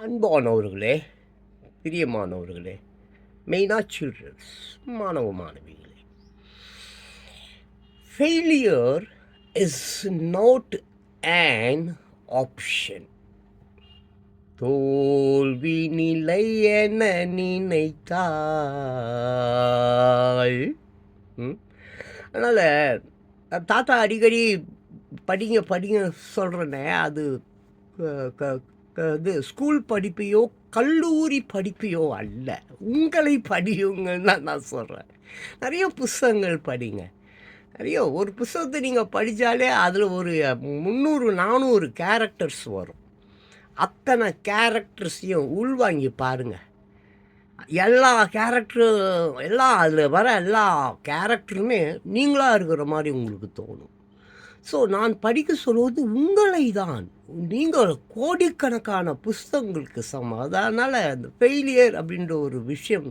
அன்பானவர்களே பிரியமானவர்களே மெயினாக சில்ட்ரன்ஸ் மாணவ மாணவிகளே failure is not an option தோல்வி நிலை என நினைத்தாள் அதனால் தாத்தா அடிக்கடி படிங்க படிங்க சொல்கிறேனே அது க- க- இது ஸ்கூல் படிப்பையோ கல்லூரி படிப்பையோ அல்ல. உங்களை படியுங்கன்னு தான் நான் சொல்கிறேன் நிறைய புஸ்தகங்கள் படிங்க. நிறைய ஒரு புஸ்தகத்தை நீங்கள் படித்தாலே அதில் ஒரு முந்நூறு நானூறு கேரக்டர்ஸ் வரும். அத்தனை கேரக்டர்ஸையும் உள்வாங்கி பாருங்கள் எல்லா கேரக்டரும் எல்லாம் அதில் வர எல்லா கேரக்டருமே நீங்களாக இருக்கிற மாதிரி உங்களுக்கு தோணும். ஸோ நான் படிக்க சொல்வது உங்களை தான் நீங்கள் கோடிக்கணக்கான புஸ்தகங்களுக்கு சமம். அதனால் அந்த ஃபெயிலியர் அப்படின்ற ஒரு விஷயம்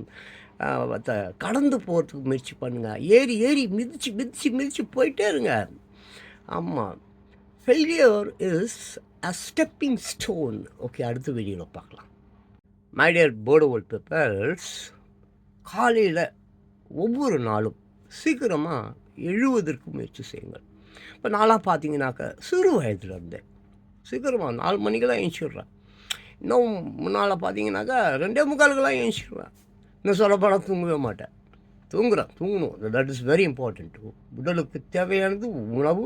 கடந்து போகிறதுக்கு முயற்சி பண்ணுங்கள் ஏறி ஏறி மிதிச்சு மிதிச்சு மிதிச்சு போயிட்டே இருங்க. ஆமாம் failure is a stepping stone okay அடுத்த வீடியோவில் பார்க்கலாம். மைடியர் போர்டுவல் பேப்பர்ஸ் காலையில் ஒவ்வொரு நாளும் சீக்கிரமாக எழுவதற்கு முயற்சி செய்யுங்கள். இப்போ நாளாக பார்த்தீங்கன்னாக்க சிறு வயதில் இருந்தேன். சீக்கிரமாக நாலு மணிக்கெல்லாம் எழுச்சிடுறேன் இன்னும் முன்னால் பார்த்தீங்கன்னாக்கா ரெண்டே முக்காலுக்கெல்லாம் எழுச்சிடுவேன் இன்னும் சொல்லப்போனால் தூங்கவே மாட்டேன். தூங்குறேன். தூங்கணும். தட் இஸ் வெரி இம்பார்ட்டண்ட் உடலுக்கு தேவையானது உணவு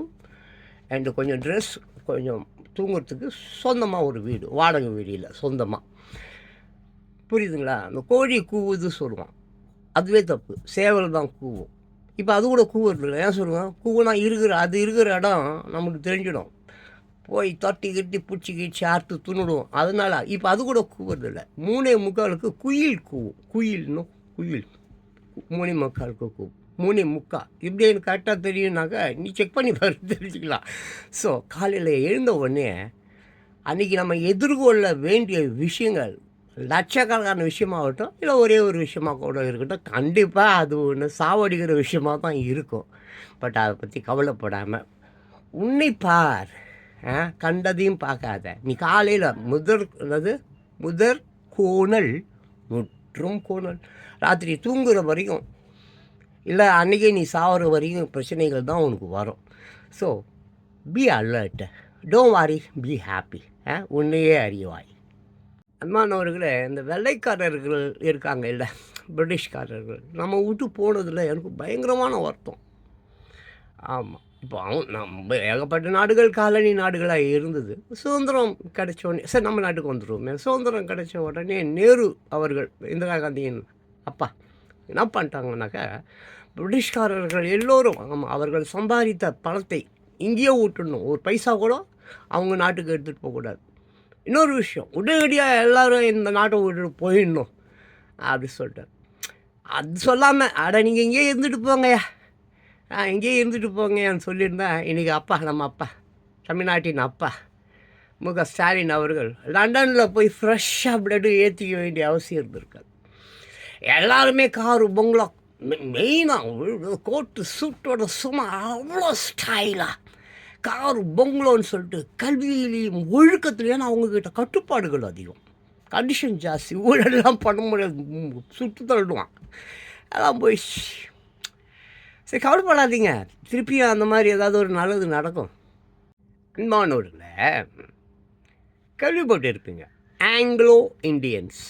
அண்டு கொஞ்சம் ட்ரெஸ் கொஞ்சம் தூங்குறதுக்கு சொந்தமாக ஒரு வீடு. வாடகை வீடு இல்லை சொந்தமாக புரியுதுங்களா? அந்த கோழி கூவுது சொல்லுவான். அதுவே தப்பு. சேவல் தான் கூவும். இப்போ அது கூட கூவுறது இல்லை ஏன் சொல்லுவேன்? கூவுனா இருக்கிற அது இருக்கிற இடம் நமக்கு தெரிஞ்சிடும். போய் தட்டி கிட்டி பிடிச்சி கிடிச்சி அறுத்து துணுடுவோம் அதனால இப்போ அது கூட கூவுறது இல்லை மூணே முக்காலுக்கு குயில் கூவும் குயில்னு குயில். மூணே முக்காலுக்கு கூவும் மூணே முக்கா. இப்படி எனக்கு கரெக்டாக தெரியும்னாக்கா நீ செக் பண்ணி பாரு தெரிஞ்சுக்கலாம். ஸோ காலையில் எழுந்த உடனே அன்றைக்கி நம்ம எதிர்கொள்ள வேண்டிய விஷயங்கள் லட்சக்கணக்கான விஷயமாகட்டும் இல்லை ஒரே ஒரு விஷயமாக கூட இருக்கட்டும் கண்டிப்பாக அது ஒன்று சாவடிக்கிற விஷயமாக தான் இருக்கும். பட் அதை பற்றி கவலைப்படாமல் உன்னை பார் ஆ, கண்டதையும் பார்க்காத. நீ காலையில் முதற் அதாவது முதற் கோணல் முற்றும் கோணல். ராத்திரி தூங்குகிற வரைக்கும் இல்லை அன்றைக்கி நீ சாகிற வரைக்கும் பிரச்சனைகள் தான் உனக்கு வரும். So be alert don't worry be happy உன்னையே அறிவாய். அன்பானவர்களே இந்த வெள்ளைக்காரர்கள் இருக்காங்க இல்லை பிரிட்டிஷ்காரர்கள். நம்ம விட்டு போனதில் எனக்கு பயங்கரமான வருத்தம். ஆமாம் இப்போ அவன் நம்ம ஏகப்பட்ட நாடுகள் காலனி நாடுகளாக இருந்தது. சுதந்திரம் கிடைச்ச உடனே சரி நம்ம நாட்டுக்கு வந்துடுவோமே சுதந்திரம் கிடைச்ச உடனே நேரு அவர்கள் இந்திரா காந்தியின் அப்பா என்ன பண்ணிட்டாங்கனாக்கா பிரிட்டிஷ்காரர்கள் எல்லோரும் ஆமாம் அவர்கள் சம்பாதித்த பணத்தை இங்கேயே விட்டுடணும் ஒரு பைசா கூட அவங்க நாட்டுக்கு எடுத்துகிட்டு போகக்கூடாது. இன்னொரு விஷயம் உடனடியாக எல்லாரும் இந்த நாட்டை விட்டுட்டு போயிடணும். அப்படி சொல்லிட்டார் அது சொல்லாமல் அட நீங்கள் இங்கேயே இருந்துட்டு போங்கய்யா. ஆ இங்கேயே இருந்துட்டு போங்கன்னு சொல்லியிருந்தேன் இன்றைக்கி அப்பா நம்ம அப்பா தமிழ்நாட்டின் அப்பா மு க ஸ்டாலின் அவர்கள் லண்டனில் போய் ஃப்ரெஷ்ஷாக பிளட்டு ஏற்றிக்க வேண்டிய அவசியம் இருந்திருக்காது. எல்லாருமே காரு பொங்கலா மெயினாக கோட்டு சூட்டோட சும்மா அவ்வளோ ஸ்டைலாக கார் பொங்கலோன்னு சொல்லிட்டு கல்வியிலையும் ஒழுக்கத்துலையும் அவங்கக்கிட்ட கட்டுப்பாடுகள் அதிகம். கண்டிஷன் ஜாஸ்தி. ஊழலாம் பண்ண முடியாது. சுட்டு தள்ளிடுவான். அதான் போய் சரி கவலைப்படாதீங்க. திருப்பியும் அந்த மாதிரி ஏதாவது ஒரு நல்லது நடக்கும். அன்பானோரில் கேள்விப்பட்டு இருப்பீங்க. ஆங்கிலோ இண்டியன்ஸ்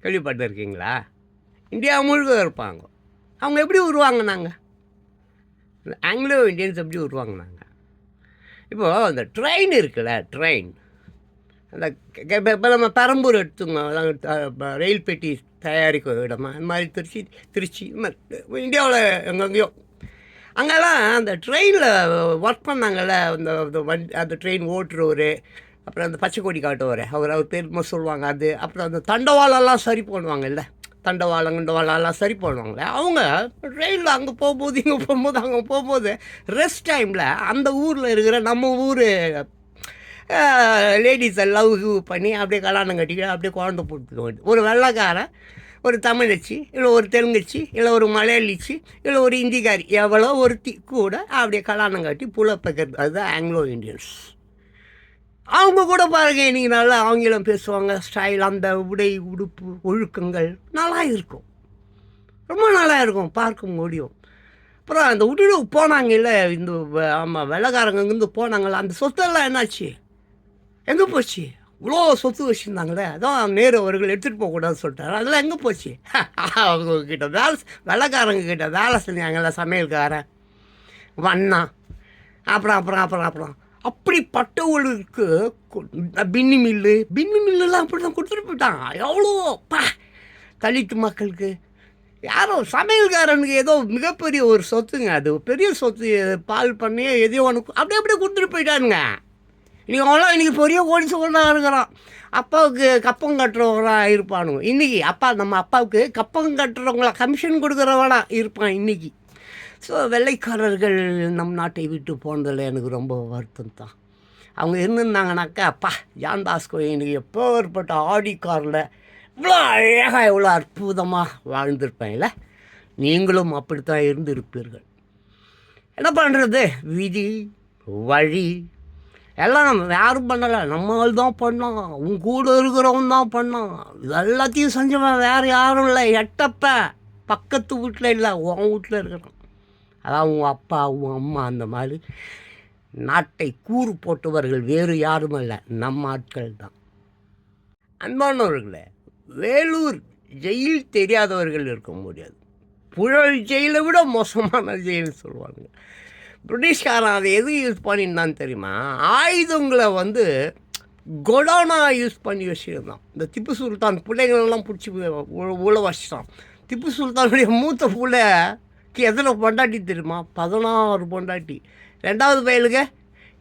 கேள்விப்பட்டு இருக்கீங்களா? இந்தியா முழுக்க இருப்பாங்க. அவங்க எப்படி உருவாங்கினாங்க? ஆங்கிலோ இண்டியன்ஸ் எப்படி உருவாங்கினாங்க? இப்போது அந்த ட்ரெயின் இருக்குல்ல ட்ரெயின் அந்த இப்போ நம்ம பெரம்பூர் எடுத்துங்க ரயில் பெட்டி தயாரிக்கும் இடமா இந்த மாதிரி திருச்சி திருச்சி இந்தியாவில் எங்கெங்கேயோ. அங்கெல்லாம் அந்த ட்ரெயினில் ஒர்க் பண்ணாங்கல்ல அந்த அந்த வண்டி அந்த ட்ரெயின் ஓட்டுறவர் அப்புறம் அந்த பச்சை கொடி காட்டுவார் அவர் அவர் பேர் சொல்லுவாங்க அது அப்புறம் அந்த தண்டவாளெல்லாம் சரி பண்ணுவாங்கல்ல. தண்டவாளம் கண்டவாளம்லாம் சரி பண்ணுவாங்களே அவங்க ட்ரெயினில் அங்கே போகும்போது இங்கே போகும்போது அங்கே போகும்போது ரெஸ்ட் டைமில் அந்த ஊரில் இருக்கிற நம்ம ஊர் லேடிஸை லவ் கிவ் பண்ணி அப்படியே கல்யாணம் கட்டிக்கிட்டு அப்படியே குழந்தை போட்டுக்க வேண்டியது ஒரு வெள்ளைக்காரன் ஒரு தமிழச்சி இல்லை ஒரு தெலுங்குச்சி இல்லை ஒரு மலையாளிச்சி இல்லை ஒரு இந்திக்காரி எவ்வளோ ஒருத்தி கூட அப்படியே கல்யாணம் கட்டி புல அதுதான் ஆங்கிலோ இண்டியன்ஸ் அவங்க கூட பாருங்க இன்னைக்கு நல்லா ஆங்கிலம் பேசுவாங்க ஸ்டைல் அந்த உடை உடுப்பு ஒழுக்கங்கள் நல்லா இருக்கும். ரொம்ப நல்லா இருக்கும் பார்க்க முடியும். அப்புறம் அந்த விட்டுட்டு போனாங்கல்ல இந்த ஆமாம் வெள்ளக்காரங்க இங்கேருந்து போனாங்கல்ல அந்த சொத்தெல்லாம் என்னாச்சு? எங்கே போச்சு? இவ்வளோ சொத்து வச்சுருந்தாங்களே அதான் நேரு அவர்கள் எடுத்துகிட்டு போகக்கூடாதுன்னு சொல்லிட்டாரு. அதெல்லாம் எங்கே போச்சு? அவங்க கிட்ட வேலை வெள்ளக்காரங்க கிட்ட வேலை செஞ்சாங்கல்ல சமையல்காரன். வண்ணா. அப்புறம் அப்புறம் அப்புறம் அப்புறம். அப்படிப்பட்டவர்களுக்கு கு- பின்னி மில்லு. பின்னி மில்லுலாம் அப்படி தான் கொடுத்துட்டு போயிட்டான். எவ்வளோ பா தலித்து மக்களுக்கு. யாரோ சமையல்காரனுக்கு ஏதோ மிகப்பெரிய ஒரு சொத்துங்க. அது பெரிய சொத்து பால் பண்ணி எதையோ ஒன்று அப்படியே அப்படியே கொடுத்துட்டு போயிட்டானுங்க. இன்றைக்கி அவங்களாம் இன்றைக்கி பெரிய கோடீஸ்வரனாக இருக்கிறான் அப்பாவுக்கு கப்பம் கட்டுறவங்களாம் இருப்பானுங்க. இன்றைக்கி அப்பா நம்ம அப்பாவுக்கு கப்பம் கட்டுறவங்கள கமிஷன் கொடுக்குறவனா இருப்பான் இன்றைக்கி ஸோ வெள்ளைக்காரர்கள் நம் நாட்டை விட்டு போனதில் எனக்கு ரொம்ப வருத்தம் தான். அவங்க இருந்திருந்தாங்கனாக்கா அப்பா ஜான் தாஸ்கோ எனக்கு எப்போ ஏற்பட்ட ஆடி காரில் இவ்வளோ அழகாக இவ்வளோ அற்புதமாக வாழ்ந்திருப்பேன்ல. நீங்களும் அப்படித்தான் இருந்திருப்பீர்கள். என்ன பண்ணுறது விதி வழி எல்லாம் நம்ம யாரும் பண்ணலை. நம்மால் தான் பண்ணோம். உன் கூட இருக்கிறவன் தான் பண்ணோம் இது எல்லாத்தையும் செஞ்சவன் வேறு யாரும் இல்லை. எட்டப்ப பக்கத்து வீட்டில் இல்லை. உன் வீட்டில் இருக்கிறான் அதான் உன் அப்பா உன் அம்மா அந்த மாதிரி நாட்டை கூறு போட்டவர்கள் வேறு யாரும் இல்லை நம்ம ஆட்கள் தான். அன்பானவர்களே வேலூர் ஜெயில் தெரியாதவர்கள் இருக்க முடியாது. புழல் ஜெயிலை விட மோசமான ஜெயில்னு சொல்லுவாங்க. பிரிட்டிஷ்காரன் அதை எது யூஸ் பண்ணியிருந்தான்னு தெரியுமா? ஆயுதங்களை வந்து கொடோனாக யூஸ் பண்ணி வச்சுருந்தான். இந்த திப்பு சுல்தான் பிள்ளைங்களெல்லாம் பிடிச்சி உழ வச்சிட்டான். திப்பு சுல்தானுடைய மூத்த பிள்ளை எத்தனை பொண்டாட்டி தெரியுமா? பதினாறு பொண்டாட்டி. ரெண்டாவது பையலுக்கு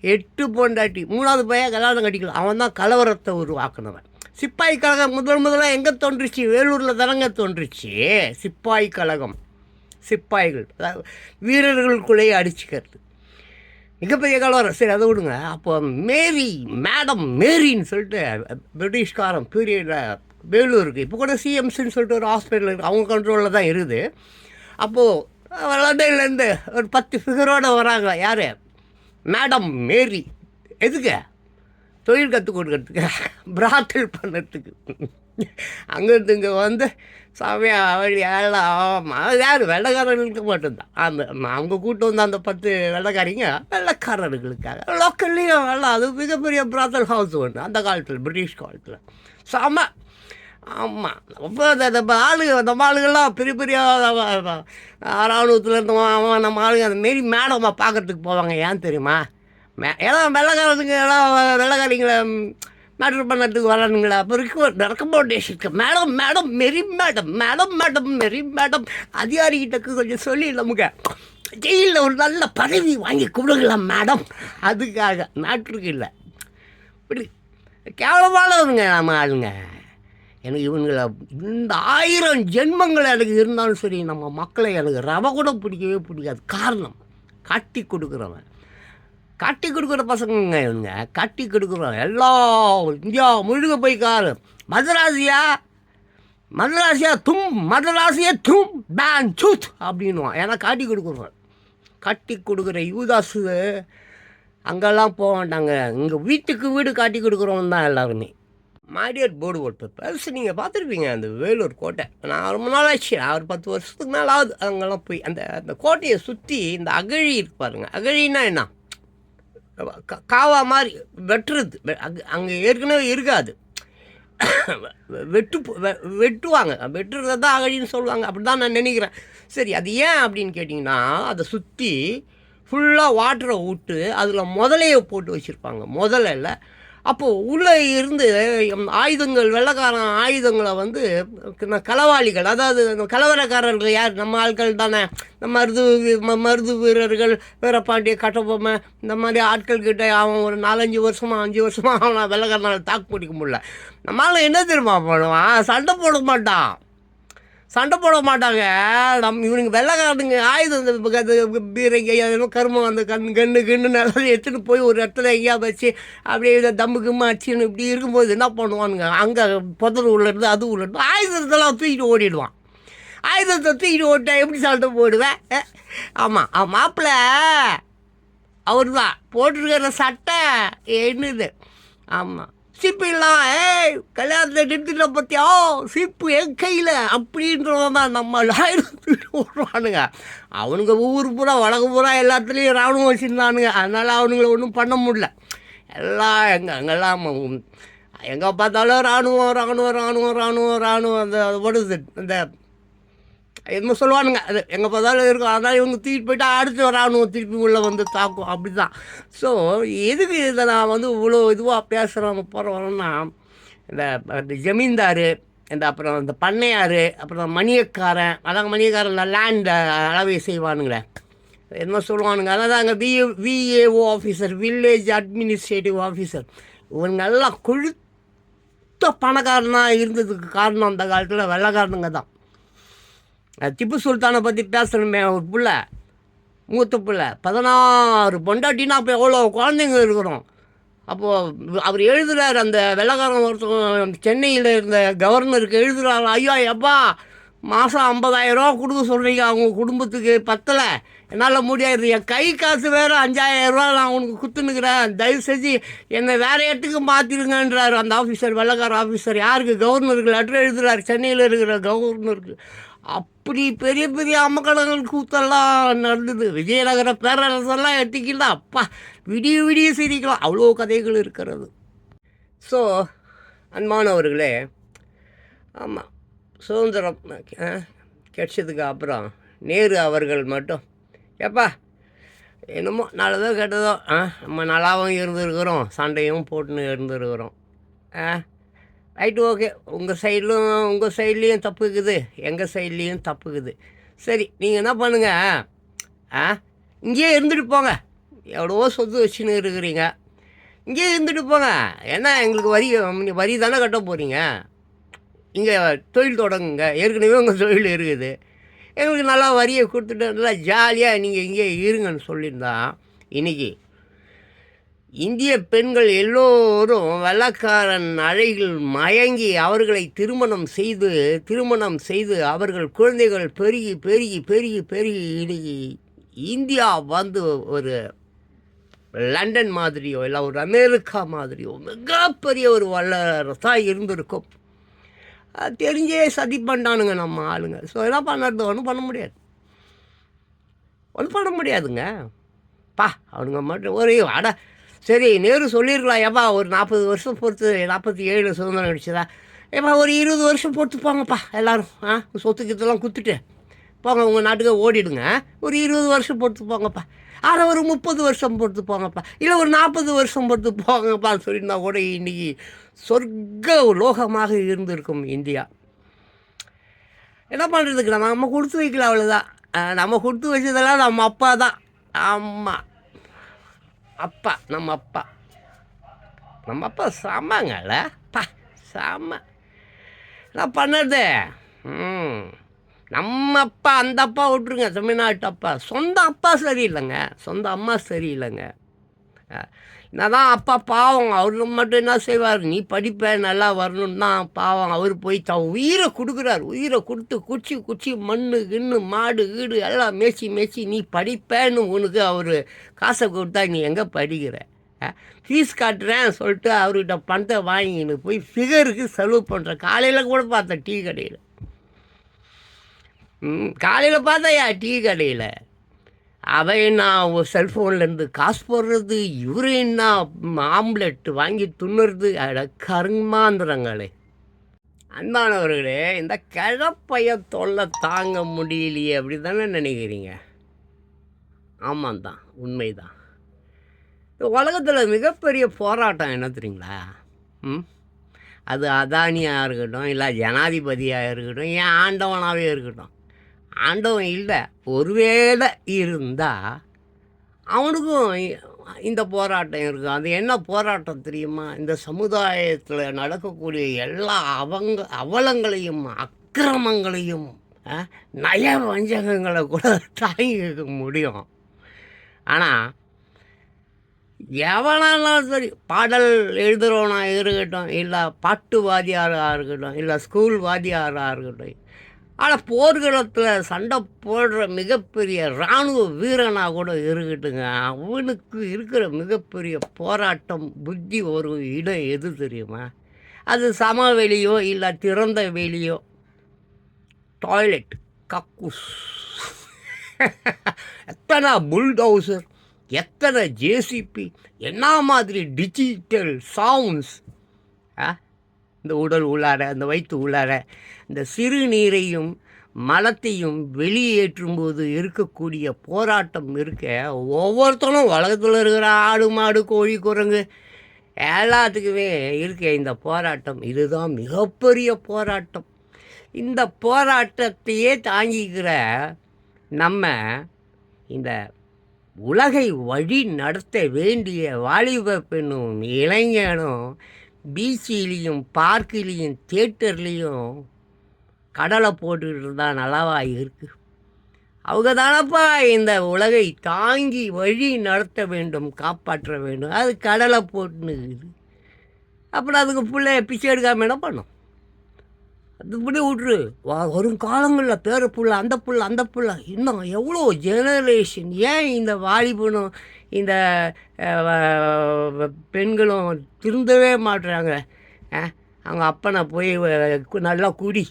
எட்டு பொண்டாட்டி. மூணாவது பையன் கல்யாணம் கட்டிக்கலாம் அவன் தான் கலவரத்தை உருவாக்குனவன். சிப்பாய் கழகம் முதல் முதலாக எங்கே தோன்றுச்சு? வேலூரில் தானங்க தோன்றுச்சு. சிப்பாய் கழகம். சிப்பாய்கள். அதாவது வீரர்களுக்குள்ளேயே அடிச்சுக்கிறது. மிகப்பெரிய கலவரம். சரி அதை விடுங்க. அப்போ மேரி மேடம் மேரின்னு சொல்லிட்டு பிரிட்டிஷ்காரன் பீரியடில் வேலூருக்கு. இப்போ கூட சிஎம்சின்னு சொல்லிட்டு ஒரு ஹாஸ்பிட்டல் இருக்குது அவங்க கண்ட்ரோலில் தான் இருக்குது. அப்போது லண்டன்லேருந்து ஒரு பத்து ஃபிகரோடு வராங்க. யார்? Madam Mary. எதுக்கு? தொழில் கற்றுக் கொடுக்கறதுக்கு. பிராத்தல் பண்ணுறதுக்கு. அங்கேருந்து இங்கே வந்து சாமியா அவள் எல்லாம் யார்? வெள்ளக்காரர்களுக்கு மட்டும்தான். அந்த அவங்க கூட்டு வந்த அந்த பத்து வெள்ளக்காரிங்க வெள்ளக்காரர்களுக்காக. லோக்கல்லையும் வெள்ளம் அது மிகப்பெரிய பிராத்தல் ஹவுஸ் ஒன்று அந்த காலத்தில் பிரிட்டிஷ் காலத்தில். செம ஆமாம் ரொம்ப நம்ம ஆளுங்க நம்ம ஆளுங்கள்லாம் பெரிய பெரிய ராணுவத்துலேருந்து இருந்தவன் நம்ம ஆளுங்க அந்த மாரி மேடமாக பார்க்கறதுக்கு போவாங்க. ஏன் தெரியுமா? மே எல்லாம் வெள்ளைக்காரத்துக்கு எல்லாம் வெள்ளக்காரிங்களை மேட்ரு பண்ணுறதுக்கு வரானுங்களா அப்போ இருக்கு ரெக்கமெண்டேஷனுக்கு madam madam Mary madam madam madam Mary madam. அதிகாரிகிட்டக்கு கொஞ்சம் சொல்லி நமக்கு ஜெயிலில் ஒரு நல்ல பதவி வாங்கி கொடுக்கலாம் மேடம். அதுக்காக. மேட்ருக்கு இல்லை. இப்படி கேவலமானவனுங்க நம்ம ஆளுங்க. எனக்கு இவங்களை இந்த ஆயிரம் ஜென்மங்கள் எனக்கு இருந்தாலும் சரி நம்ம மக்களை எனக்கு ரவை கூட பிடிக்கவே பிடிக்காது. காரணம் காட்டி கொடுக்குறவன். காட்டி கொடுக்குற பசங்க இவங்க காட்டி கொடுக்குறவன் எல்லா இந்தியா முழுக போய் மதராசியா? மதராசியா தும் மதராசியா தும் பேன் சூத் அப்படின்வான் ஏன்னா காட்டி கொடுக்குறவன். காட்டி கொடுக்குற யூதாசு அங்கெல்லாம் போக மாட்டாங்க. இங்கே வீட்டுக்கு வீடு காட்டி கொடுக்குறவன் தான் எல்லாருமே. மாடியட் போர்டு போட்டு பெருசு நீங்கள் பார்த்துருப்பீங்க அந்த வேலூர் கோட்டை. நான் ரொம்ப நாள் ஆச்சு நான் ஒரு பத்து வருஷத்துக்கு மேலே ஆகுது. அங்கெல்லாம் போய் அந்த அந்த கோட்டையை சுற்றி இந்த அகழி இருக்கு பாருங்க. அகழின்னா என்ன? காவா மாதிரி வெட்டுறது. வெ- அங்கே ஏற்கனவே இருக்காது. வெட்டு வெ- வெட்டுவாங்க. வெட்டுறதை தான் அகழின்னு சொல்லுவாங்க. அப்படி தான் நான் நினைக்கிறேன். சரி அது ஏன் அப்படின்னு கேட்டிங்கன்னா அதை சுற்றி ஃபுல்லாக வாட்டரை விட்டு அதில் முதலையை போட்டு வச்சுருப்பாங்க. முதலையில் அப்போது உள்ளே இருந்து ஆயுதங்கள் வெள்ளைக்காரன் ஆயுதங்களை வந்து களவாளிகள் அதாவது கலவரக்காரர்கள் யார்? நம்ம ஆட்கள் தானே. மருது ம- மருது வீரர்கள் வீரப்பாண்டிய கட்டபொம்மை இந்த மாதிரி ஆட்கள் கிட்ட அவன் ஒரு நாலஞ்சு வருஷமாக அஞ்சு வருஷமாக அவனை வெள்ளைக்காரனால் தாக்கு பிடிக்க முடியல. நம்மளால் என்ன தெரியுமா பண்ணுவான்? சண்டை போட மாட்டான். சண்டை போட மாட்டாங்க. நம் இவனுங்க வெள்ளைக்காரனுங்க ஆயுதம் இந்த பக்க- அது கருமம் அந்த கண் கண்ணு கண்ணு நல்லா எடுத்துகிட்டு போய் ஒரு இடத்துல எங்கேயா வச்சு அப்படியே இதை தம்பு கிம்மு அடிச்சுன்னு இப்படி இருக்கும்போது என்ன பண்ணுவானுங்க? அங்கே புதர் உள்ள இருந்து அது உள்ள இருந்து ஆயுதத்தெல்லாம் தூக்கிட்டு ஓடிடுவான். ஆயுதத்தை தூக்கிட்டு ஓட்டா எப்படி சண்டை போடுவேன் ஆமாம் மாப்பிள்ளை அவர் தான் போட்டிருக்கிற சட்டை என்னது? ஆமாம் சீப்பு ஏய் கல்யாணத்தை நிறுத்திட்ட பற்றியா சீப்பு என் கையில். அப்படின்றவன் தான் நம்ம விடுவானுங்க அவனுங்க ஊர் பூரா வடக்கு பூரா எல்லாத்துலேயும் ராணுவம் வச்சுருந்தானுங்க. அதனால் அவனுங்களை ஒன்றும் பண்ண முடியல. எல்லாம் எங்கே அங்கெல்லாம் எங்கே பார்த்தாலும் ராணுவம் ராணுவம் ராணுவம் ராணுவம் ராணுவம் அந்த ஓடுது அந்த என்ன சொல்லுவானுங்க? அது எங்கே பார்த்தாலும் இருக்கும். அதனால் இவங்க தூக்கிட்டு போயிட்டா அடுத்து வரானுங்க திருப்பி உள்ளே வந்து தாக்கும். அப்படி தான் ஸோ எதுக்கு இதை நான் வந்து இவ்வளோ இதுவாக பேசுகிறவங்க போகிறோம்னா இந்த இந்த ஜமீன்தார் இந்த அப்புறம் இந்த பண்ணையார் அப்புறம் மணியக்காரன் அதான் மணியக்காரன் இந்த அளவை செய்வானுங்களே. என்ன சொல்லுவானுங்க? அதான் அங்கே V VAO officer village administrative officer இவங்கெல்லாம் கொழுத்த பணக்காரனாக இருந்ததுக்கு காரணம் அந்த காலத்தில் வெள்ளைக்காரனுங்க தான். திப்பு சுல்தானை பற்றி பேசணுமே ஒரு பிள்ளை மூத்த பிள்ளை. பதினாறு பொண்டாட்டினா அப்போ எவ்வளோ குழந்தைங்க இருக்கிறோம் அப்போது அவர் எழுதுறாரு அந்த வெள்ளக்காரன் ஒருத்தர் சென்னையில் இருந்த கவர்னருக்கு எழுதுறாரு ஐயா எப்பா மாதம் ஐம்பதாயிரரூவா கொடுக்க சொல்கிறீங்க அவங்க குடும்பத்துக்கு பத்தலை. என்னால் முடியாது. என் கை காசு வேறு அஞ்சாயிரரூவா நான் உனக்கு குத்துனுக்கிறேன் தயவு செஞ்சு என்னை வேறு இடத்துக்கு மாற்றிடுங்கன்றார் அந்த ஆஃபீஸர் வெள்ளக்கார ஆஃபீஸர் யாருக்கு? கவர்னருக்கு லெட்டர் எழுதுறார். சென்னையில் இருக்கிற கவர்னருக்கு. அப்படி பெரிய பெரிய அமகலங்கள் கூத்தெல்லாம் நடந்தது. விஜயநகர பேரரசெல்லாம் எட்டிக்கலாம் அப்பா விடிய விடிய சிரிக்கலாம் அவ்வளோ கதைகள் இருக்கிறது. ஸோ அன்பானவர்களே ஆமாம் சுதந்திரம் கிடச்சதுக்கு அப்புறம் நேரு அவர்கள் மட்டும் எப்பா என்னமோ நல்லதோ கெட்டதோ ஆ நம்ம நல்லாவும் இருந்திருக்கிறோம் சண்டையும் போட்டுன்னு இருந்திருக்கிறோம் ஆ ரைட்டு ஓகே உங்கள் சைட்லும் உங்கள் சைட்லேயும் தப்பு இருக்குது எங்கள் சைட்லேயும் தப்பு இருக்குது சரி நீங்கள் என்ன பண்ணுங்கள் ஆ? இங்கேயே இருந்துட்டு போங்க. எவ்வளவோ சொத்து வச்சுன்னு இருக்கிறீங்க. இங்கேயே இருந்துட்டு போங்க. ஏன்னா எங்களுக்கு வரி வரி தானே கட்ட போகிறீங்க இங்கே தொழில் தொடங்குங்க. ஏற்கனவே உங்கள் தொழில் இருக்குது. எங்களுக்கு நல்லா வரியை கொடுத்துட்டு நல்லா ஜாலியாக நீங்கள் இங்கே இருங்கன்னு சொல்லியிருந்தான் இன்றைக்கி இந்திய பெண்கள் எல்லோரும் வெள்ளக்காரன் அழைகள் மயங்கி அவர்களை திருமணம் செய்து திருமணம் செய்து அவர்கள் குழந்தைகள் பெருகி பெருகி பெருகி பெருகி இன்னைக்கு இந்தியா வந்து ஒரு லண்டன் மாதிரியோ இல்லை ஒரு அமெரிக்கா மாதிரியோ மிகப்பெரிய ஒரு வல்லரசாக இருந்திருக்கும். தெரிஞ்சே சதி பண்ணானுங்க நம்ம ஆளுங்க. ஸோ என்ன பண்ணுறது? ஒன்றும் பண்ண முடியாது. ஒன்றும் பண்ண முடியாதுங்க. பா அவனுங்க மட்டும் ஒரு அட சரி நேரு சொல்லியிருக்கலாம் ஏப்பா ஒரு நாற்பது வருஷம் பொறுத்து நாற்பத்தி ஏழு சுதந்திரம் அடிச்சதா ஏப்பா ஒரு இருபது வருஷம் பொறுத்து போங்கப்பா எல்லோரும் ஆ சொத்து கித்தெல்லாம் குத்துட்டு. போங்க உங்கள் நாட்டுக்கு ஓடிடுங்க. ஒரு இருபது வருஷம் பொறுத்து போங்கப்பா. அதை ஒரு முப்பது வருஷம் பொறுத்து போங்கப்பா. இல்லை ஒரு நாற்பது வருஷம் பொறுத்து போங்கப்பான்னு சொல்லியிருந்தா கூட இன்றைக்கி சொர்க்க லோகமாக இருந்திருக்கும் இந்தியா. என்ன பண்ணுறதுக்கு நம்ம நம்ம கொடுத்து வைக்கல அவ்வளோதான் நம்ம கொடுத்து வச்சதெல்லாம் நம்ம அப்பா தான். ஆமாம் அப்பா நம்ம அப்பா. நம்ம அப்பா செம்மங்கல்ல பா செம்ம என்ன பண்ணுறது ம். நம்ம அப்பா அந்த அப்பா விட்ருங்க தமிழ்நாட்டு அப்பா. சொந்த அப்பா சரியில்லைங்க. சொந்த அம்மா சரியில்லைங்க. நான் தான் அப்பா பாவம். அவர் மட்டும் என்ன செய்வார்? நீ படிப்ப நல்லா வரணும்னு தான் பாவம். அவர் போய் தான் உயிரை கொடுக்குறார். உயிரை கொடுத்து குச்சி குச்சி மண் கிண்ணு மாடு கீடு எல்லாம் மேய்ச்சி மேய்ச்சி நீ படிப்பேன்னு உனக்கு அவர் காசை கொடுத்தா நீ எங்கே படிக்கிற? ஃபீஸ் காட்டுறேன் சொல்லிட்டு அவர்கிட்ட பணத்தை வாங்கின்னு போய் ஃபிகருக்கு செலவு பண்ணுற காலையில் கூட பார்த்தேன் டீ கடையில். ம் காலையில் பார்த்தாயா டீ கடையில்? அவன் என்ன செல்ஃபோன்லேருந்து காசு போடுறது இவரு என்ன ஆம்லெட் வாங்கி துண்ணுறது அட கருமாந்திரங்களே அன்பானவர்களே இந்த கிழப்பைய தொல்லை தாங்க முடியலையே அப்படி தானே நினைக்கிறீங்க? ஆமாம் தான் உண்மைதான். இந்த உலகத்தில் மிகப்பெரிய போராட்டம் என்ன தெரியுங்களா? ம்? அது அதானியாக இருக்கட்டும் இல்லை ஜனாதிபதியாக இருக்கட்டும் ஏன் ஆண்டவனாகவே இருக்கட்டும். ஆண்டவன் இல்லை. ஒருவேளை இருந்தால் அவனுக்கும் இந்த போராட்டம் இருக்கும் அது என்ன போராட்டம் தெரியுமா? இந்த சமுதாயத்தில் நடக்கக்கூடிய எல்லா அவங்க அவலங்களையும் அக்கிரமங்களையும் நய வஞ்சகங்களை கூட தாங்கிக்க முடியும். ஆனால் எவனாலும் சரி பாடல் எழுதுகிறவனாக இருக்கட்டும் இல்லை பாட்டு வாத்தியாராக இருக்கட்டும் இல்லை ஸ்கூல் வாத்தியாராக இருக்கட்டும் ஆனால் போர்க்களத்தில் சண்டை போடுற மிகப்பெரிய இராணுவ வீரனாக கூட இருக்கட்டுங்க. அவனுக்கு இருக்கிற மிகப்பெரிய போராட்டம் புத்தி ஒரு இடம் எது தெரியுமா? அது சமவெளியோ இல்லை திறந்த வெளியோ. டாய்லெட் கக்கூஸ். எத்தனை புல்டவுசர் எத்தனை ஜேசிபி என்ன மாதிரி டிஜிட்டல் சவுண்ட்ஸ் இந்த உடல் உள்ளார அந்த வயிற்று உள்ளார. இந்த சிறுநீரையும் மலத்தையும் வெளியேற்றும்போது இருக்கக்கூடிய போராட்டம் இருக்க ஒவ்வொருத்தரும் உலகத்தில் இருக்கிற ஆடு மாடு கோழி குரங்கு எல்லாத்துக்குமே இருக்க இந்த போராட்டம். இதுதான் மிகப்பெரிய போராட்டம். இந்த போராட்டத்தையே தாங்கிக்கிற நம்ம இந்த உலகை வழி நடத்த வேண்டிய வாலிப பெண்ணும் இளைஞனும் பீச்சிலையும் பார்க்கிலையும் தேட்டர்லேயும் கடலை போட்டுக்கிட்டு இருந்தால் நல்லாவா இருக்கு? அவங்க தானப்பா இந்த உலகை தாங்கி வழி நடத்த வேண்டும் காப்பாற்ற வேண்டும். அது கடலை போட்டுன்னு அப்புறம் அதுக்கு பிள்ளை பிச்சை எடுக்காமல் என்ன பண்ணும்? அது இப்படி விட்ரு வா வரும் காலங்களில் பேர புள்ள அந்த புள்ள அந்த புள்ள. இன்னும் எவ்வளோ ஜெனரேஷன் ஏன் இந்த வாலிபனும் இந்த வ- பெண்களும் திருந்தவே மாட்டுறாங்க அவங்க அப்பனை போய் நல்லா கூடி.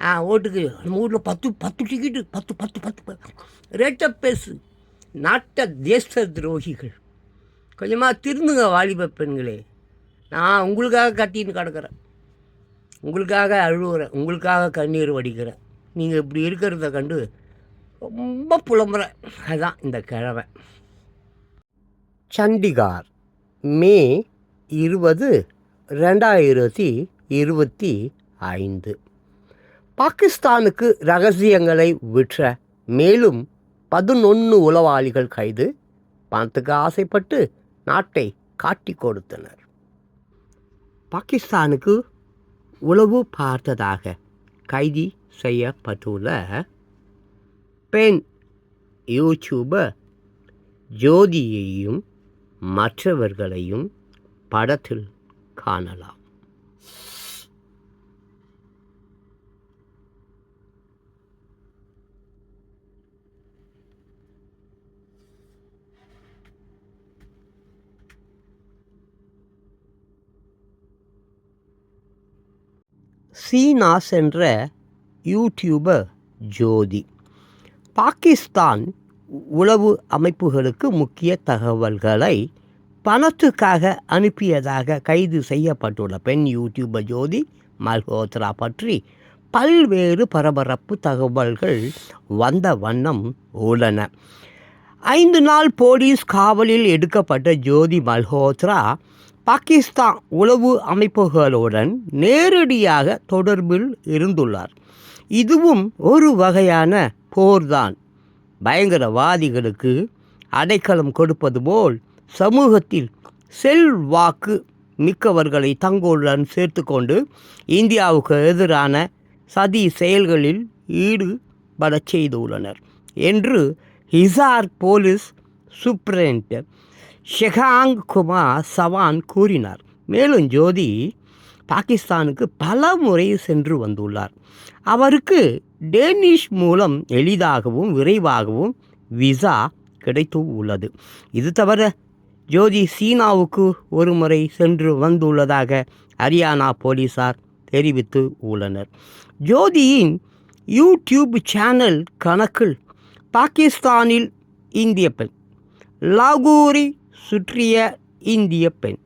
ஆ ஓட்டுக்கு. நம்ம ஊரில் பத்து பத்து டிக்கெட்டு பத்து பத்து பத்து ரேட்டை பேசு. நாட்ட தேச துரோகிகள். கொஞ்சமாக திருந்துங்க வாலிப பெண்களே. நான் உங்களுக்காக கத்தின்னு கிடக்கிறேன். உங்களுக்காக அழுவுறேன். உங்களுக்காக கண்ணீர் வடிக்கிறேன். நீங்கள் இப்படி இருக்கிறத கண்டு ரொம்ப புலம்புறேன். அதுதான் இந்த கிழமை. சண்டிகார் மே இருபது ரெண்டாயிரத்தி இருபத்தி ஐந்து. பாகிஸ்தானுக்கு ரகசியங்களை விற்ற மேலும் பதினொன்று உளவாளிகள் கைது. பணத்துக்கு ஆசைப்பட்டு நாட்டை காட்டி கொடுத்தனர். பாகிஸ்தானுக்கு உளவு பார்த்ததாக கைது செய்யப்பட்டுள்ள பெண் யூடியூபர் ஜோதியையும் மற்றவர்களையும் படத்தில் காணலாம். சீனாஸ் என்ற யூடியூபர் ஜோதி. பாகிஸ்தான் உளவு அமைப்புகளுக்கு முக்கிய தகவல்களை பணத்துக்காக அனுப்பியதாக கைது செய்யப்பட்டுள்ள பெண் யூடியூபர் ஜோதி மல்ஹோத்ரா பற்றி பல்வேறு பரபரப்பு தகவல்கள் வந்த வண்ணம் உள்ளன. ஐந்து நாள் போலீஸ் காவலில் எடுக்கப்பட்ட ஜோதி மல்ஹோத்ரா பாகிஸ்தான் உளவு அமைப்புகளுடன் நேரடியாக தொடர்பில் இருந்துள்ளார். இதுவும் ஒரு வகையான போர்தான். பயங்கரவாதிகளுக்கு அடைக்கலம் கொடுப்பது போல் சமூகத்தில் செல்வாக்கு மிக்கவர்களை தங்களுடன் சேர்த்துக்கொண்டு இந்தியாவுக்கு எதிரான சதி செயல்களில் ஈடுபடச் செய்துள்ளனர் என்று ஹிசார் போலீஸ் சூப்பரண்ட் ஷெஹாங் குமார் சவான் கூறினார். மேலும் ஜோதி பாகிஸ்தானுக்கு பல முறை சென்று வந்துள்ளார். அவருக்கு டேனிஷ் மூலம் எளிதாகவும் விரைவாகவும் விசா கிடைத்து உள்ளது. இது தவிர ஜோதி சீனாவுக்கு ஒரு முறை சென்று வந்துள்ளதாக ஹரியானா போலீசார் தெரிவித்து உள்ளனர். ஜோதியின் யூடியூப் சேனல் கணக்கில் பாகிஸ்தானில் இந்திய பெண் லாகூரி சுற்றிய இந்திய பெண்.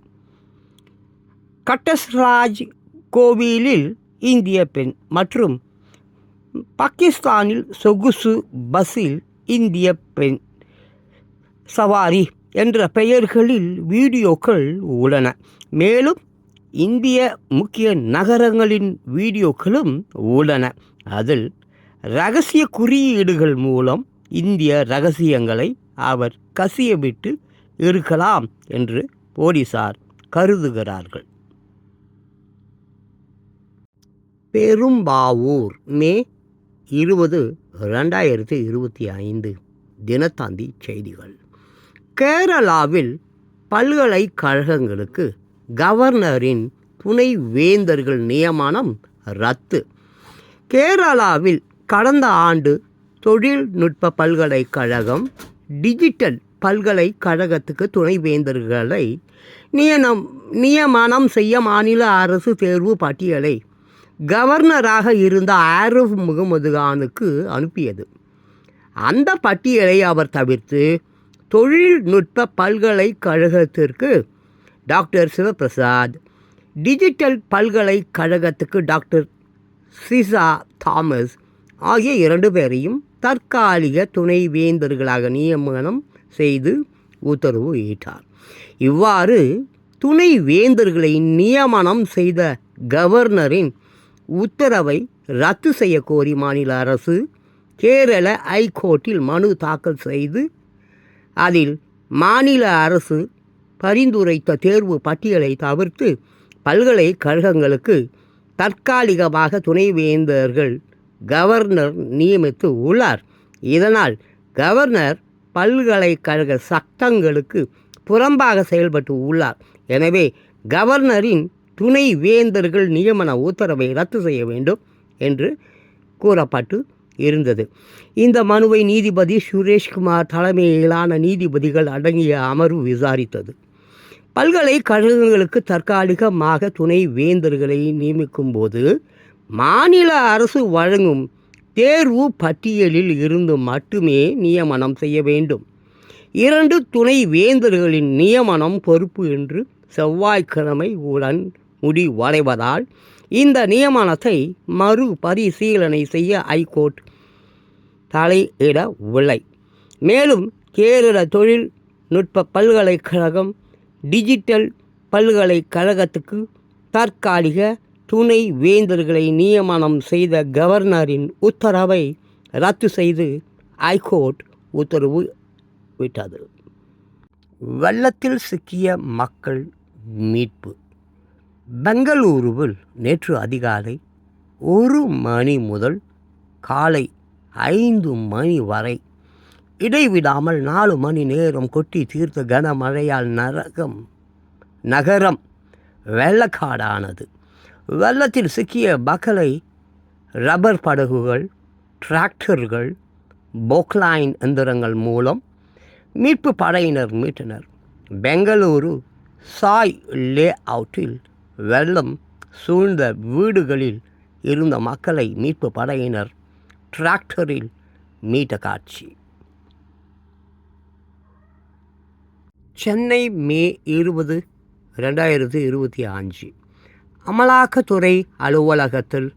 கட்டஸ்ராஜ் கோவிலில் இந்திய பெண் மற்றும் பாகிஸ்தானில் சொகுசு பஸ்ஸில் இந்திய பெண் சவாரி என்ற பெயர்களில் வீடியோக்கள் உள்ளன. மேலும் இந்திய முக்கிய நகரங்களின் வீடியோக்களும் உள்ளன. அதில் ரகசிய குறியீடுகள் மூலம் இந்திய ரகசியங்களை அவர் கசியவிட்டு இருக்கலாம் என்று போலீசார் கருதுகிறார்கள். பெரும்பாவூர் மே இருபது ரெண்டாயிரத்தி இருபத்தி ஐந்து தினத்தாந்தி செய்திகள். கேரளாவில் பல்கலைக்கழகங்களுக்கு கவர்னரின் துணை வேந்தர்கள் நியமனம் ரத்து. கேரளாவில் கடந்த ஆண்டு தொழில்நுட்ப பல்கலைக்கழகம் டிஜிட்டல் பல்கலைக்கழகத்துக்கு துணைவேந்தர்களை நியனம் நியமனம் செய்ய மாநில அரசு தேர்வு பட்டியலை கவர்னராக இருந்த ஆரிஃப் முகமது கானுக்கு அனுப்பியது. அந்த பட்டியலை அவர் தவிர்த்து தொழில்நுட்ப பல்கலைக்கழகத்திற்கு டாக்டர் சிவபிரசாத் டிஜிட்டல் பல்கலைக்கழகத்துக்கு டாக்டர் சிசா தாமஸ் ஆகிய இரண்டு பேரையும் தற்காலிக துணைவேந்தர்களாக நியமனம் செய்து உத்தரவு ஈட்டார் இவ்வாறு துணை வேந்தர்களை நியமனம் செய்த கவர்னரின் உத்தரவை ரத்து செய்ய கோரி மாநில அரசு கேரள ஐகோர்ட்டில் மனு தாக்கல் செய்து அதில் மாநில அரசு பரிந்துரைத்த தேர்வு பட்டியலை தவிர்த்து பல்கலைக்கழகங்களுக்கு தற்காலிகமாக துணைவேந்தர்கள் கவர்னர் நியமித்து உள்ளார். இதனால் கவர்னர் பல்கலைக்கழக சட்டங்களுக்கு புறம்பாக செயல்பட்டு உள்ளார். எனவே கவர்னரின் துணை வேந்தர்கள் நியமன உத்தரவை ரத்து செய்ய வேண்டும் என்று கூறப்பட்டு இருந்தது. இந்த மனுவை நீதிபதி சுரேஷ்குமார் தலைமையிலான நீதிபதிகள் அடங்கிய அமர்வு விசாரித்தது. பல்கலைக்கழகங்களுக்கு தற்காலிகமாக துணை வேந்தர்களை நியமிக்கும் போது மாநில அரசு வழங்கும் தேர்வு பட்டியலில் இருந்து மட்டுமே நியமனம் செய்ய வேண்டும். இரண்டு துணை வேந்தர்களின் நியமனம் பொறுப்பு என்று செவ்வாய்க்கிழமை உடன் முடிவடைவதால் இந்த நியமனத்தை மறுபரிசீலனை செய்ய ஐகோர்ட் தலையிடவில்லை. மேலும் கேரள தொழில்நுட்ப பல்கலைக்கழகம் டிஜிட்டல் பல்கலைக்கழகத்துக்கு தற்காலிக துணை வேந்தர்களை நியமனம் செய்த கவர்னரின் உத்தரவை ரத்து செய்து ஐகோர்ட் உத்தரவு விட்டது. வெள்ளத்தில் சிக்கிய மக்கள் மீட்பு. பெங்களூருவில் நேற்று அதிகாலை ஒரு மணி முதல் காலை ஐந்து மணி வரை இடைவிடாமல் நாலு மணி நேரம் கொட்டி தீர்த்த கனமழையால் நரகம் நகரம் வெள்ளக்காடானது. வெள்ளத்தில் சிக்கிய மக்களை ரப்பர் படகுகள் டிராக்டர்கள் போக்லைன் எந்திரங்கள் மூலம் மீட்பு படையினர் மீட்டனர். பெங்களூரு சாய் லே அவுட்டில் வெள்ளம் சூழ்ந்த வீடுகளில் இருந்த மக்களை மீட்பு படையினர் டிராக்டரில் மீட்ட காட்சி. சென்னை மே இருபது ரெண்டாயிரத்து இருபத்தி அஞ்சு. அமலாக்கத்துறை அலுவலகத்தில்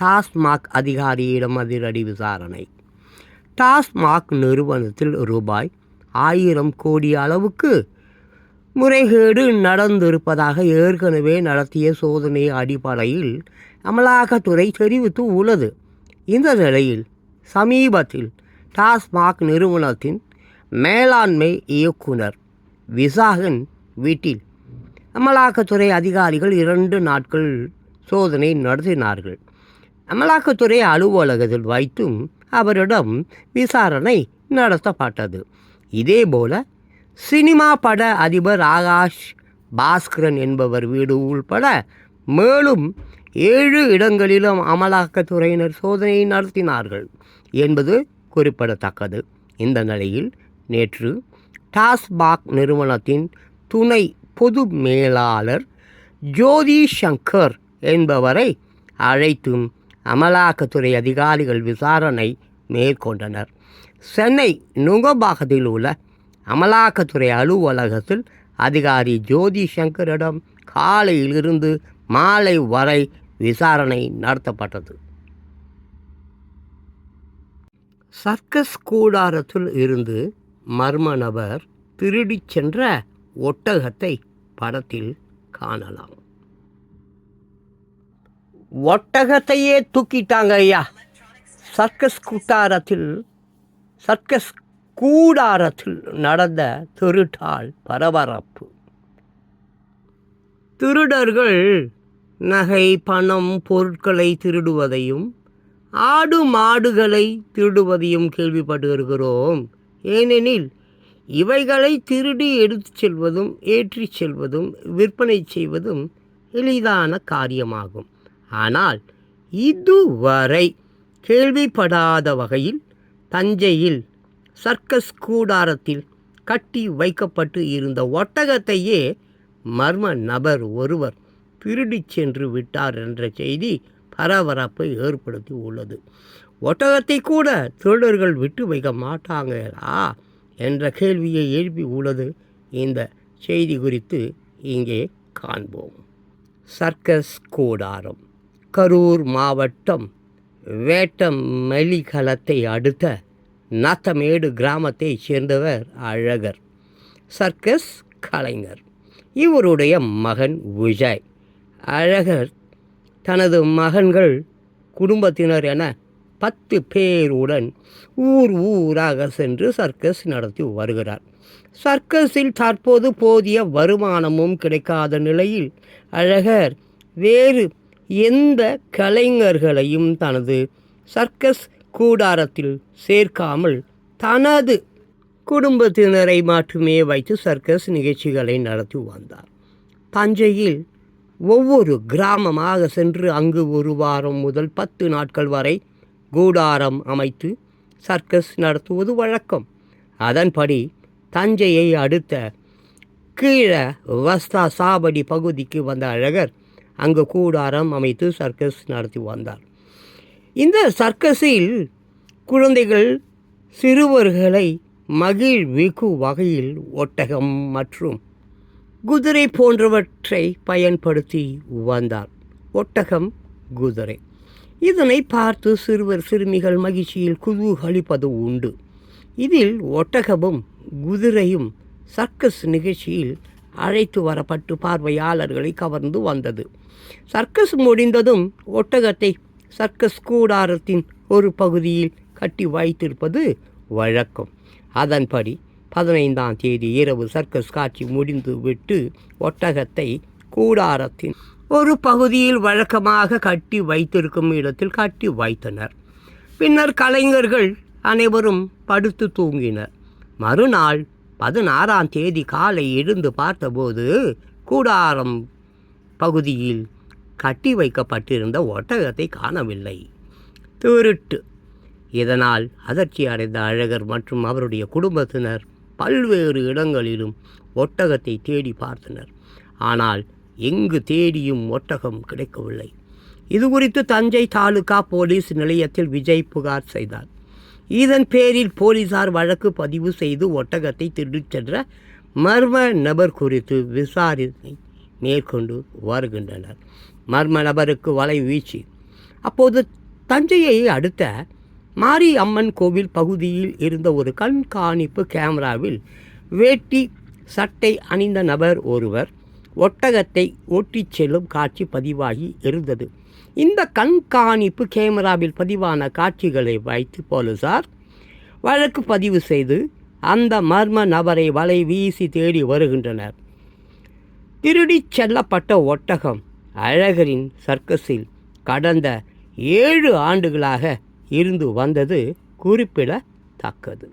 டாஸ்மாக் அதிகாரியிடம் அதிரடி விசாரணை. டாஸ்மாக் நிறுவனத்தில் ரூபாய் ஆயிரம் கோடி அளவுக்கு முறைகேடு நடந்திருப்பதாக ஏற்கனவே நடத்திய சோதனை அடிப்படையில் அமலாக்கத்துறை தெரிவித்து உள்ளது. இந்த நிலையில் சமீபத்தில் டாஸ்மாக் நிறுவனத்தின் மேலாண்மை இயக்குனர் விசாகன் வீட்டில் அமலாக்கத்துறை அதிகாரிகள் இரண்டு நாட்கள் சோதனை நடத்தினார்கள். அமலாக்கத்துறை அலுவலகத்தில் வைத்தும் அவரிடம் விசாரணை நடத்தப்பட்டது. இதேபோல சினிமா பட அதிபர் ஆகாஷ் பாஸ்கரன் என்பவர் வீடு உள்பட மேலும் ஏழு இடங்களிலும் அமலாக்கத்துறையினர் சோதனை நடத்தினார்கள் என்பது குறிப்பிடத்தக்கது. இந்த நிலையில் நேற்று டாஸ்பாக் நிறுவனத்தின் துணை பொது மேலாளர் ஜோதி சங்கர் என்பவரை அழைத்தும் அமலாக்கத்துறை அதிகாரிகள் விசாரணை மேற்கொண்டனர். சென்னை நுங்கம்பாக்கத்தில் உள்ள அமலாக்கத்துறை அலுவலகத்தில் அதிகாரி ஜோதி சங்கரிடம் காலையிலிருந்து மாலை வரை விசாரணை நடத்தப்பட்டது. சர்க்கஸ் கூடாரத்தில் இருந்து மர்ம நபர் திருடிச் சென்ற ஒட்டகத்தை படத்தில் காணலாம். ஒட்டகத்தையே தூக்கிட்டாங்க ஐயா. சர்க்கஸ் கூட்டாரத்தில் சர்க்கஸ் கூடாரத்தில் நடந்த திருட்டால் பரபரப்பு. திருடர்கள் நகை பணம் பொருட்களை திருடுவதையும் ஆடு மாடுகளை திருடுவதையும் கேள்விப்பட்டு இருக்கிறோம் ஏனெனில் இவைகளை திருடி எடுத்துச் செல்வதும் ஏற்றிச் செல்வதும் விற்பனை செய்வதும் எளிதான காரியமாகும். ஆனால் இதுவரை கேள்விப்படாத வகையில் தஞ்சையில் சர்க்கஸ் கூடாரத்தில் கட்டி வைக்கப்பட்டு இருந்த ஒட்டகத்தையே மர்ம நபர் ஒருவர் திருடிச் சென்று விட்டார் என்ற செய்தி பரபரப்பை ஏற்படுத்தி உள்ளது. ஒட்டகத்தை கூட திருடர்கள் விட்டு வைக்க மாட்டாங்களா? என்ற கேள்வியை எழுப்பி உள்ளது இந்த செய்தி குறித்து இங்கே காண்போம். சர்க்கஸ் கூடாரம் கரூர் மாவட்டம் வேட்டம் மெலிகலத்தை அடுத்த நாத்தமேடு கிராமத்தைச் சேர்ந்தவர் அழகர் சர்க்கஸ் கலைஞர். இவருடைய மகன் விஜய். அழகர் தனது மகன்கள் குடும்பத்தினர் என பத்து பேருடன் ஊர் ஊராக சென்று சர்க்கஸ் நடத்தி வருகிறார். சர்க்கஸில் தற்போது போதிய வருமானமும் கிடைக்காத நிலையில் அழகர் வேறு எந்த கலைஞர்களையும் தனது சர்க்கஸ் கூடாரத்தில் சேர்க்காமல் தனது குடும்பத்தினரை மட்டுமே வைத்து சர்க்கஸ் நிகழ்ச்சிகளை நடத்தி வந்தார். தஞ்சையில் ஒவ்வொரு கிராமமாக சென்று அங்கு ஒரு வாரம் முதல் பத்து நாட்கள் வரை கூடாரம் அமைத்து சர்க்கஸ் நடத்துவது வழக்கம். அதன்படி தஞ்சையை அடுத்த கீழே வஸ்தா சாவடி பகுதிக்கு வந்த அழகர் அங்கு கூடாரம் அமைத்து சர்க்கஸ் நடத்தி வந்தார். இந்த சர்க்கஸில் குழந்தைகள் சிறுவர்களை மகிழ்விக்கும் வகையில் ஒட்டகம் மற்றும் குதிரை போன்றவற்றை பயன்படுத்தி வந்தார். ஒட்டகம் குதிரை. இதனை பார்த்து சிறுவர் சிறுமிகள் மகிழ்ச்சியில் குதூகலிப்பது உண்டு. இதில் ஒட்டகமும் குதிரையும் சர்க்கஸ் நிகழ்ச்சியில் அழைத்து வரப்பட்டு பார்வையாளர்களை கவர்ந்து வந்தது. சர்க்கஸ் முடிந்ததும் ஒட்டகத்தை சர்க்கஸ் கூடாரத்தின் ஒரு பகுதியில் கட்டி வைத்திருப்பது வழக்கம். அதன்படி பதினைந்தாம் தேதி இரவு சர்க்கஸ் காட்சி முடிந்து விட்டு ஒட்டகத்தை கூடாரத்தின் ஒரு பகுதியில் வழக்கமாக கட்டி வைத்திருக்கும் இடத்தில் கட்டி வைத்தனர். பின்னர் கலைஞர்கள் அனைவரும் படுத்து தூங்கினர். மறுநாள் பதினாறாம் தேதி காலை எழுந்து பார்த்தபோது கூடாரம் பகுதியில் கட்டி வைக்கப்பட்டிருந்த ஒட்டகத்தை காணவில்லை. திருட்டு. இதனால் அதிர்ச்சி அடைந்த அழகர் மற்றும் அவருடைய குடும்பத்தினர் பல்வேறு இடங்களிலும் ஒட்டகத்தை தேடி பார்த்தனர். ஆனால் எங்கு தேடியும் ஒட்டகம் கிடைக்கவில்லை. இது குறித்து தஞ்சை தாலுகா போலீஸ் நிலையத்தில் விஜய் புகார் செய்தார். இதன் பேரில் போலீசார் வழக்கு பதிவு செய்து ஒட்டகத்தை திருடிச் சென்ற மர்ம நபர் குறித்து விசாரணை மேற்கொண்டு வருகின்றனர். மர்ம நபருக்கு வலை வீச்சு அப்போது தஞ்சையை அடுத்த மாரி அம்மன் கோவில் பகுதியில் இருந்த ஒரு கண்காணிப்பு கேமராவில் வேட்டி சட்டை அணிந்த நபர் ஒருவர் ஒட்டகத்தை ஓட்டிச் செல்லும் காட்சி பதிவாகி இருந்தது. இந்த கண்காணிப்பு கேமராவில் பதிவான காட்சிகளை வைத்து போலீசார் வழக்கு பதிவு செய்து அந்த மர்ம நபரை வலை வீசி தேடி வருகின்றனர். திருடிச் செல்லப்பட்ட ஒட்டகம் அழகரின் சர்க்கஸில் கடந்த ஏழு ஆண்டுகளாக இருந்து வந்தது குறிப்பிடத்தக்கது.